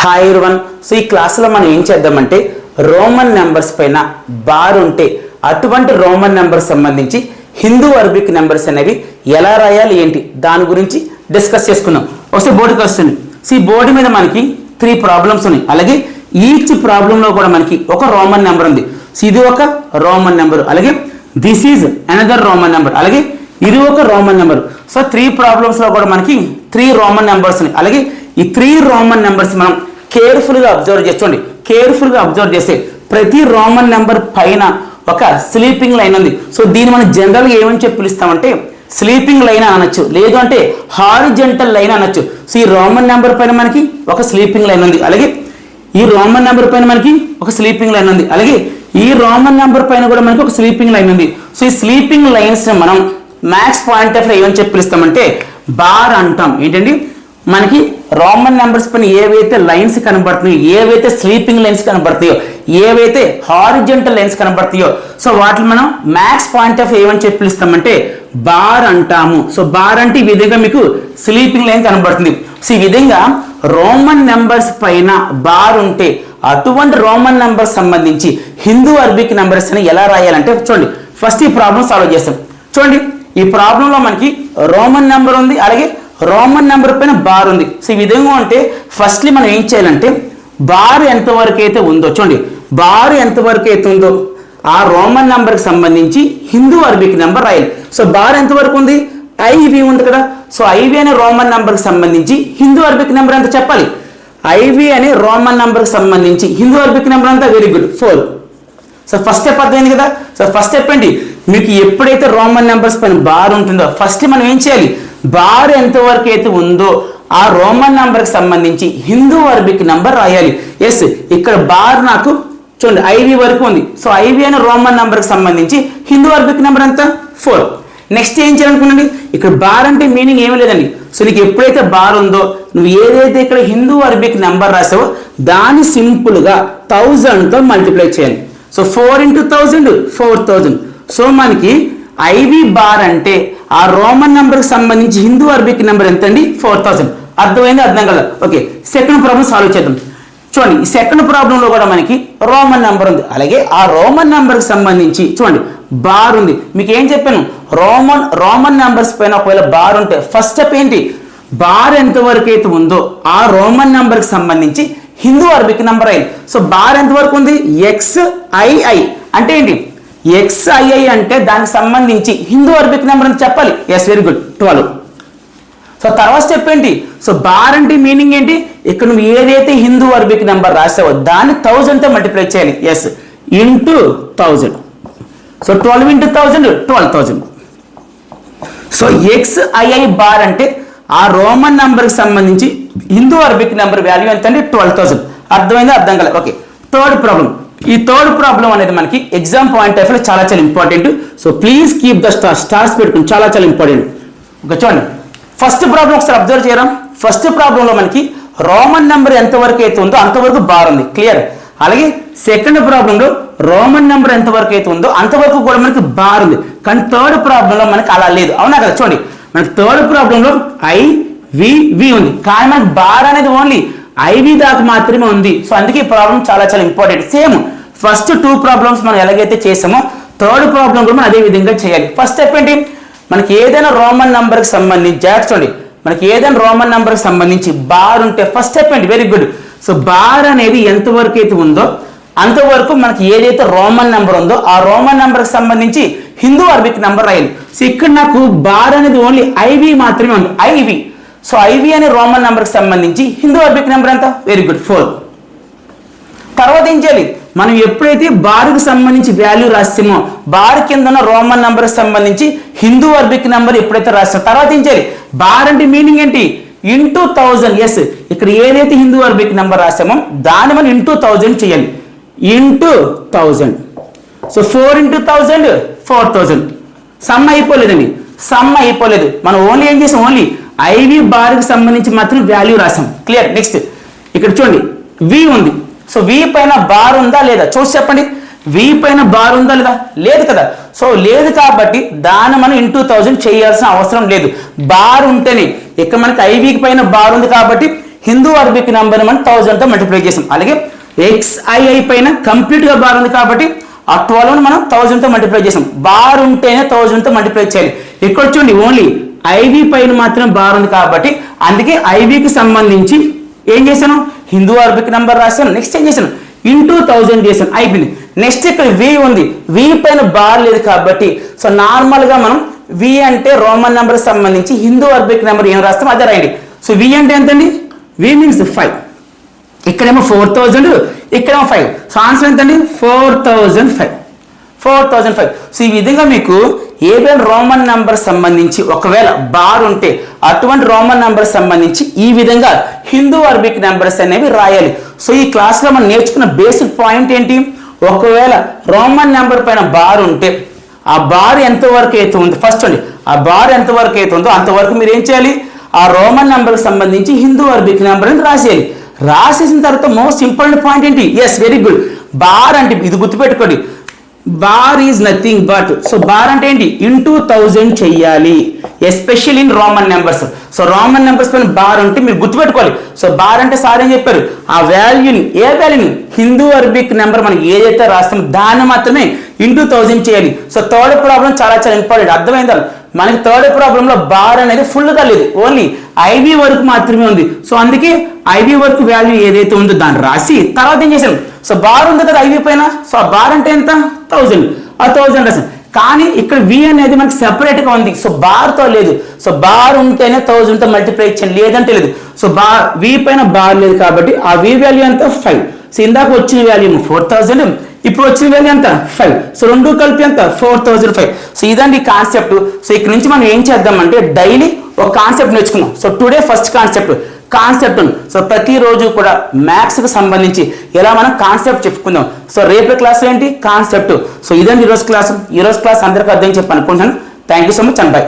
Hi one so ఈ క్లాస్లో మనం ఏం చేద్దామంటే రోమన్ నెంబర్స్ పైన బార్ ఉంటే అటువంటి రోమన్ నెంబర్ సంబంధించి హిందూ అరబిక్ నెంబర్స్ అనేవి ఎలా రాయాలి ఏంటి? దాని గురించి డిస్కస్ చేసుకుందాం. ఒకసారి బోర్డుకి వస్తుంది. సో ఈ బోర్డు మీద మనకి త్రీ ప్రాబ్లమ్స్ ఉన్నాయి. అలాగే ఈచ్ ప్రాబ్లంలో కూడా మనకి ఒక రోమన్ నెంబర్ ఉంది. సో ఇది ఒక రోమన్ నెంబర్ అలాగే this is another Roman number అలాగే ఇది ఒక రోమన్ నెంబర్ సో త్రీ ప్రాబ్లమ్స్లో కూడా మనకి త్రీ రోమన్ నెంబర్స్ ఉన్నాయి. అలాగే ఈ త్రీ రోమన్ నెంబర్స్ మనం కేర్ఫుల్గా అబ్జర్వ్ చేసుకోండి కేర్ఫుల్గా అబ్జర్వ్ చేస్తే ప్రతి రోమన్ నెంబర్ పైన ఒక స్లీపింగ్ లైన్ ఉంది. సో దీన్ని మనం జనరల్గా ఏమని చెప్పి పిలుస్తామంటే స్లీపింగ్ లైన్ అనొచ్చు. లేదు అంటే హారిజెంటల్ లైన్ అనొచ్చు. సో ఈ రోమన్ నెంబర్ పైన మనకి ఒక స్లీపింగ్ లైన్ ఉంది. అలాగే ఈ రోమన్ నెంబర్ పైన మనకి ఒక స్లీపింగ్ లైన్ ఉంది. అలాగే ఈ రోమన్ నెంబర్ పైన కూడా మనకి ఒక స్లీపింగ్ లైన్ ఉంది. సో ఈ స్లీపింగ్ లైన్స్ మనం మ్యాథ్స్ పాయింట్ ఆఫ్ ఏమని చెప్పి పిలుస్తామంటే బార్ అంటాం. ఏంటండి? మనకి రోమన్ నెంబర్స్ పైన ఏవైతే లైన్స్ కనబడుతున్నాయో ఏవైతే స్లీపింగ్ లైన్స్ కనబడతాయో ఏవైతే హారిజెంటల్ లైన్స్ కనబడతాయో సో వాటిని మనం మ్యాక్స్ పాయింట్ ఆఫ్ ఏమని చెప్పి పిలుస్తామంటే బార్ అంటాము. సో బార్ అంటే ఈ విధంగా మీకు స్లీపింగ్ లైన్ కనబడుతుంది. సో ఈ విధంగా రోమన్ నెంబర్స్ పైన బార్ ఉంటే అటువంటి రోమన్ నెంబర్స్ సంబంధించి హిందూ అరబిక్ నెంబర్స్ అని ఎలా రాయాలంటే చూడండి. ఫస్ట్ ఈ ప్రాబ్లం సాల్వ్ చేస్తాం. చూడండి ఈ ప్రాబ్లంలో మనకి రోమన్ నెంబర్ ఉంది అలాగే రోమన్ నెంబర్ పైన బార్ ఉంది. సో ఈ విధంగా అంటే ఫస్ట్లీ మనం ఏం చేయాలంటే బార్ ఎంతవరకు అయితే ఉందో చూడండి. బార్ ఎంతవరకు అయితే ఉందో? ఆ రోమన్ నెంబర్కి సంబంధించి హిందూ అరబిక్ నెంబర్ రాయాలి. సో బార్ ఎంతవరకు ఉంది? ఐవి ఉంది కదా. సో ఐవి అనే రోమన్ నెంబర్కి సంబంధించి హిందూ అరబిక్ నెంబర్ ఎంత చెప్పాలి? ఐవి అనే రోమన్ నెంబర్కి సంబంధించి హిందూ అరబిక్ నెంబర్ అంతా very good. Four so first step అర్థమైంది కదా? సో ఫస్ట్ స్టెప్ ఏంటి? మీకు ఎప్పుడైతే రోమన్ నెంబర్స్ పైన బార్ ఉంటుందో ఫస్ట్ మనం ఏం చేయాలి? బార్ ఎంతవరకు అయితే ఉందో ఆ రోమన్ నెంబర్కి సంబంధించి హిందూ అరబిక్ నెంబర్ రాయాలి. ఎస్ ఇక్కడ బార్ నాకు చూడండి ఐవి వరకు ఉంది. సో ఐవి అనే రోమన్ నెంబర్కి సంబంధించి హిందూ అరబిక్ నెంబర్ ఎంత? ఫోర్ నెక్స్ట్ ఏం చేయాలనుకున్నాండి ఇక్కడ బార్ అంటే మీనింగ్ ఏమీ లేదండి. సో నీకు ఎప్పుడైతే బార్ ఉందో నువ్వు ఏదైతే ఇక్కడ హిందూ అరబిక్ నెంబర్ రాసావో దాన్ని సింపుల్గా థౌజండ్తో మల్టిప్లై చేయాలి so four into thousand four thousand so మనకి ఐవి బార్ అంటే ఆ రోమన్ నెంబర్కి సంబంధించి హిందూ అరబిక్ నెంబర్ ఎంత అండి ఫోర్ థౌసండ్. అర్థమైంది? అర్థం కదా ఓకే సెకండ్ ప్రాబ్లం సాల్వ్ చేద్దాం. చూడండి ఈ సెకండ్ ప్రాబ్లంలో కూడా మనకి రోమన్ నెంబర్ ఉంది. అలాగే ఆ రోమన్ నెంబర్కి సంబంధించి చూడండి బార్ ఉంది. మీకు ఏం చెప్పాను? రోమన్ రోమన్ నెంబర్స్ పైన ఒకవేళ బార్ ఉంటే ఫస్ట్ స్టెప్ ఏంటి? బార్ ఎంతవరకు అయితే ఉందో ఆ రోమన్ నెంబర్కి సంబంధించి హిందూ అరబిక్ నెంబర్ అయింది. సో బార్ ఎంతవరకు ఉంది? ఎక్స్ ఐఐ అంటే ఏంటి? ఎక్స్ఐఐ అంటే దానికి సంబంధించి హిందూ అరబిక్ నెంబర్ అని చెప్పాలి. Yes very good twelve so తర్వాత స్టెప్ ఏంటి? సో బార్ అంటే మీనింగ్ ఏంటి? ఇక్కడ నువ్వు ఏదైతే హిందూ అరబిక్ నెంబర్ రాసావో దాన్ని థౌజండ్తో మల్టిప్లై చేయాలి. Yes into thousand so twelve into thousand twelve thousand so X II bar అంటే ఆ రోమన్ నెంబర్కి సంబంధించి హిందూ అరబిక్ నెంబర్ వాల్యూ ఎంత అంటే ట్వెల్వ్ థౌజండ్ అర్థమైందా? అర్థం కలదు ఓకే థర్డ్ ప్రాబ్లం ఈ థర్డ్ ప్రాబ్లం అనేది మనకి ఎగ్జామ్ పాయింట్ ఆఫ్లో చాలా చాలా important so please keep the star stars పెట్టుకుని చాలా చాలా ఇంపార్టెంట్ ఒక చూడండి. ఫస్ట్ ప్రాబ్లం ఒకసారి అబ్జర్వ్ చేయడం ఫస్ట్ ప్రాబ్లంలో మనకి రోమన్ నెంబర్ ఎంతవరకు అయితే ఉందో అంతవరకు బార్ ఉంది. క్లియర్ అలాగే సెకండ్ ప్రాబ్లంలో రోమన్ నెంబర్ ఎంతవరకు అయితే ఉందో అంతవరకు కూడా మనకి బార్ ఉంది. కానీ థర్డ్ ప్రాబ్లంలో మనకి అలా లేదు. అవునా కదా? చూడండి. మనకి థర్డ్ ప్రాబ్లంలో ఐ వి వి ఉంది. కానీ మనకి బార్ అనేది ఓన్లీ ఐవి దాకా మాత్రమే ఉంది. సో అందుకే ఈ ప్రాబ్లం చాలా చాలా important same first two problems మనం ఎలాగైతే చేసామో థర్డ్ ప్రాబ్లం కూడా మనం అదే విధంగా చేయాలి. ఫస్ట్ స్టెప్ ఏంటి? మనకి ఏదైనా రోమన్ నంబర్కి సంబంధించి జాగ్రత్త చూడండి. మనకి ఏదైనా రోమన్ నంబర్కి సంబంధించి బార్ ఉంటే ఫస్ట్ స్టెప్ ఏంటి? వెరీ గుడ్ సో బార్ అనేది ఎంతవరకు అయితే ఉందో అంతవరకు మనకి ఏదైతే రోమన్ నెంబర్ ఉందో ఆ రోమన్ నెంబర్కి సంబంధించి హిందూ అరబిక్ నెంబర్ రాయాలి. సో ఇక్కడ నాకు బార్ అనేది ఓన్లీ ఐవి మాత్రమే ఉంది. ఐవి సో ఐవి అనే రోమన్ నెంబర్కి సంబంధించి హిందూ అరబిక్ నెంబర్ ఎంత? వెరీ గుడ్ ఫోర్ తర్వాత ఏం చేయాలి? మనం ఎప్పుడైతే బార్కి సంబంధించి వాల్యూ రాస్తామో బార్ కింద ఉన్న రోమన్ నెంబర్కి సంబంధించి హిందూ అరబిక్ నెంబర్ ఎప్పుడైతే రాస్తామో తర్వాత ఏం చేయాలి? బార్ అంటే మీనింగ్ ఏంటి? ఇంటూ థౌజండ్ ఎస్ ఇక్కడ ఏదైతే హిందూ అరబిక్ నెంబర్ రాసామో దాన్ని మనం ఇంటూ థౌజండ్ చేయాలి. Into thousand so four into thousand four thousand sum అయిపోలేదండి. Sum అయిపోలేదు. మనం ఓన్లీ ఏం చేసాం? ఓన్లీ ఐవి బార్కి సంబంధించి మాత్రం వాల్యూ రాసాం క్లియర్ నెక్స్ట్ ఇక్కడ చూడండి. వి ఉంది. సో వి పైన బార్ ఉందా లేదా? చూసి చెప్పండి. వి పైన బార్ ఉందా లేదా? లేదు కదా. సో లేదు కాబట్టి దాన్ని మనం ఇంటూ థౌజండ్ చేయాల్సిన అవసరం లేదు. బార్ ఉంటేనే ఇక్కడ మనకి ఐవీకి పైన బార్ ఉంది కాబట్టి హిందూ అరబిక్ నెంబర్ మనం థౌజండ్తో మల్టిప్లై చేసాం. అలాగే ఎక్స్ఐఐ పైన కంప్లీట్గా బార్ ఉంది కాబట్టి ఆ ట్వెల్వ్ మనం థౌజండ్తో మల్టిప్లై చేసాం. బార్ ఉంటేనే థౌజండ్తో మల్టిప్లై చేయాలి. ఇక్కడ చూడండి ఓన్లీ ఐవి పైన మాత్రం బార్ ఉంది కాబట్టి అందుకే ఐవికి సంబంధించి ఏం చేశాను? హిందూ అరబిక్ నెంబర్ రాశాను. నెక్స్ట్ ఏం చేశాను? ఇంటూ థౌజండ్ చేశాను. అయిపోయింది. నెక్స్ట్ ఇక్కడ వి ఉంది. వి పైన బార్ లేదు కాబట్టి సో నార్మల్గా మనం వి అంటే రోమన్ నెంబర్ సంబంధించి హిందూ అరబిక్ నెంబర్ ఏం రాస్తాం అదే రాయండి. సో వి అంటే ఎంతండి? వి మీన్స్ ఫైవ్ ఇక్కడేమో ఫోర్ థౌజండ్ ఇక్కడేమో ఫైవ్ సో ఆన్సర్ ఎంతండి? Four thousand five four thousand five so ఈ విధంగా మీకు ఏదైనా రోమన్ నెంబర్ సంబంధించి ఒకవేళ బార్ ఉంటే అటువంటి రోమన్ నెంబర్ సంబంధించి ఈ విధంగా హిందూ అరబిక్ నెంబర్స్ అనేవి రాయాలి. సో ఈ క్లాస్లో మనం నేర్చుకున్న బేసిక్ పాయింట్ ఏంటి? ఒకవేళ రోమన్ నెంబర్ పైన బార్ ఉంటే ఆ బార్ ఎంతవరకు అయితే ఉంది ఫస్ట్ అండి ఆ బార్ ఎంతవరకు అయితే ఉందో అంతవరకు మీరు ఏం చేయాలి? ఆ రోమన్ నెంబర్కి సంబంధించి హిందూ అరబిక్ నెంబర్ అని రాసేయాలి. రాసేసిన తర్వాత మోస్ట్ ఇంపార్టెంట్ పాయింట్ ఏంటి? ఎస్ వెరీ గుడ్ బార్ అంటే ఇది గుర్తుపెట్టుకోండి. Bar is nothing but so bar అంటే ఏంటి? ఇంటూ థౌజండ్ చెయ్యాలి. Especial in Roman numbers so Roman numbers పైన బార్ ఉంటే మీరు గుర్తుపెట్టుకోవాలి. సో బార్ అంటే సార్ ఏం చెప్పారు? ఆ వాల్యూని ఏ వాల్యూని హిందూ అరబిక్ నెంబర్ మనం ఏదైతే రాస్తామో దాన్ని మాత్రమే ఇంటూ థౌజండ్ చేయాలి. సో థర్డ్ ప్రాబ్లం చాలా చాలా ఇంపార్టెంట్ అర్థమైందా? మనకి థర్డ్ ప్రాబ్లంలో బార్ అనేది ఫుల్గా లేదు. ఓన్లీ ఐవి వరకు మాత్రమే ఉంది. సో అందుకే ఐవి వరకు వాల్యూ ఏదైతే ఉందో దాన్ని రాసి తర్వాత ఏం చేశాను సో బార్ ఉంది కదా ఐవి పైన. సో ఆ బార్ అంటే ఎంత? థౌజండ్. ఆ థౌజండ్ రాసాను కానీ ఇక్కడ వి అనేది మనకి సెపరేట్గా ఉంది. సో బార్తో లేదు. సో బార్ ఉంటేనే థౌజండ్తో మల్టిప్లై ఇచ్చాను లేదంటే లేదు. సో బార్ వి పైన బార్ లేదు కాబట్టి ఆ వి వాల్యూ ఎంత? ఫైవ్ సో ఇందాక వచ్చిన వాల్యూ ఫోర్ థౌజండ్ ఇప్పుడు వచ్చిన వాల్యూ ఎంత? ఫైవ్ సో రెండు కలిపి ఎంత? ఫోర్ థౌజండ్ ఫైవ్ సో ఇదండి కాన్సెప్ట్ సో ఇక్కడ నుంచి మనం ఏం చేద్దామంటే డైలీ ఒక కాన్సెప్ట్ నేర్చుకున్నాం so today first concept concept so ప్రతిరోజు కూడా మ్యాథ్స్కి సంబంధించి ఎలా మనం కాన్సెప్ట్ చెప్పుకుందాం. సో రేపు క్లాస్ ఏంటి? కాన్సెప్ట్. సో ఇదండి ఈరోజు క్లాస్. ఈరోజు క్లాస్ అందరికీ అర్థం చెప్పి అనుకుంటున్నాను. Thank you so much and bye.